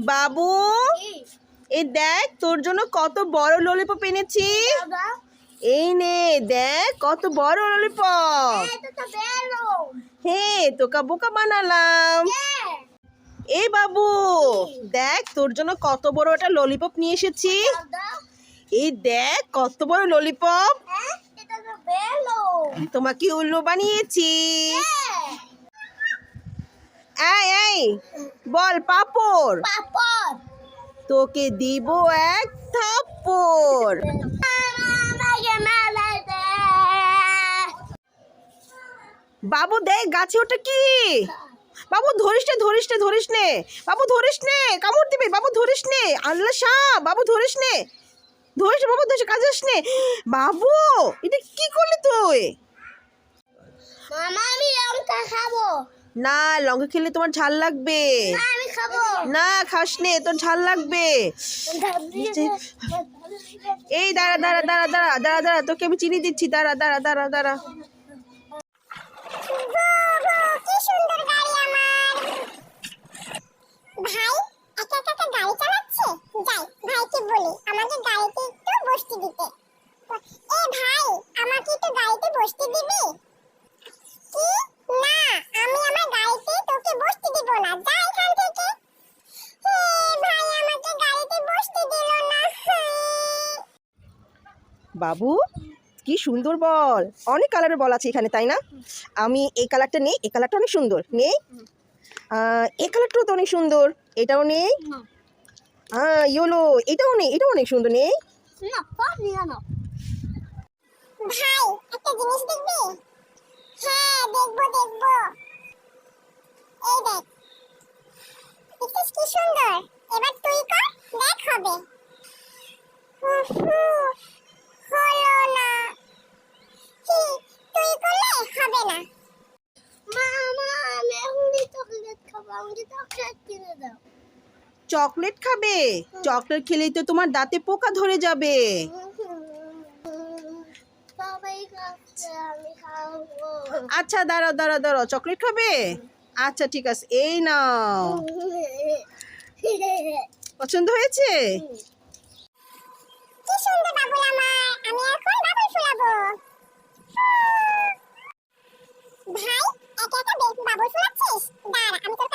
বাবু? এই দেখ তোর জন্য কত বড় ললিপপ এনেছি। এই নে দেখ কত বড় ললিপপ হে তোকা বোকা বানালাম। এই বাবু দেখ তোর জন্য কত বড় একটা ললিপপ নিয়ে এসেছি। এই দেখ কত বড় ললিপপ তোমাকে উল্লু বানিয়েছি। এই এই বল পাপড়। পাপড়। তোকে দিব এক থাপ্পড়। বাবু দেখ গাছে ওটা কি? বাবু ধরিস নে ধরিস নে ধরিস নে। বাবু ধরিস নে কামড় দিবে। বাবু ধরিস নে আল্লাহ সাপ। বাবু ধরিস নে। ধরিস নে, বাবু ধরিস নে, কাজে আসনে বাবু এটা কি করলি তুই? মামা আমি খাব। না লঙ্কা খেলে তোমার ঝাল লাগবে। না খাস নে তোর ঝাল লাগবে। এই দাঁড়া দাঁড়া দাঁড়া দাঁড়া দাঁড়া দাঁড়া তোকে আমি চিনি দিচ্ছি দাঁড়া দাঁড়া দাঁড়া দাঁড়া। কি সুন্দর গাড়ি আমার। ভাই বাবু কি সুন্দর বল। অনেক কালারের বল আছে এখানে তাই না? আমি এই কালারটা নেই এই কালারটা অনেক সুন্দর। নেই? এই কালারটাও তো অনেক সুন্দর। এটাও নেই? হ্যাঁ ইয়োলো এটাও নেই এটাও অনেক সুন্দর নেই? না পানি না। ভাই একটা জিনিস দেখবি? হ্যাঁ দেখব দেখব। এই দেখ। দেখছিস কি সুন্দর? এবার তুই কর দেখ হবে উহ, হলো না কি তুই করলে হবে না মামা আমি এখনই চকলেট খাব আমাকে চকলেট কিনে দাও। চকলেট খাবে? চকলেট খেলেই তো তোমার দাঁতে পোকা ধরে যাবে। আচ্ছা দাঁড়াও দাঁড়াও দাঁড়াও চকলেট খাবে? আচ্ছা ঠিক আছে এই নাও। পছন্দ হয়েছে? কি সুন্দর বাবুল আমার আমি এখন বাবুল ফুলাবো। ভাই একা একা ফুলাচ্ছিস দাঁড়া আমি তোর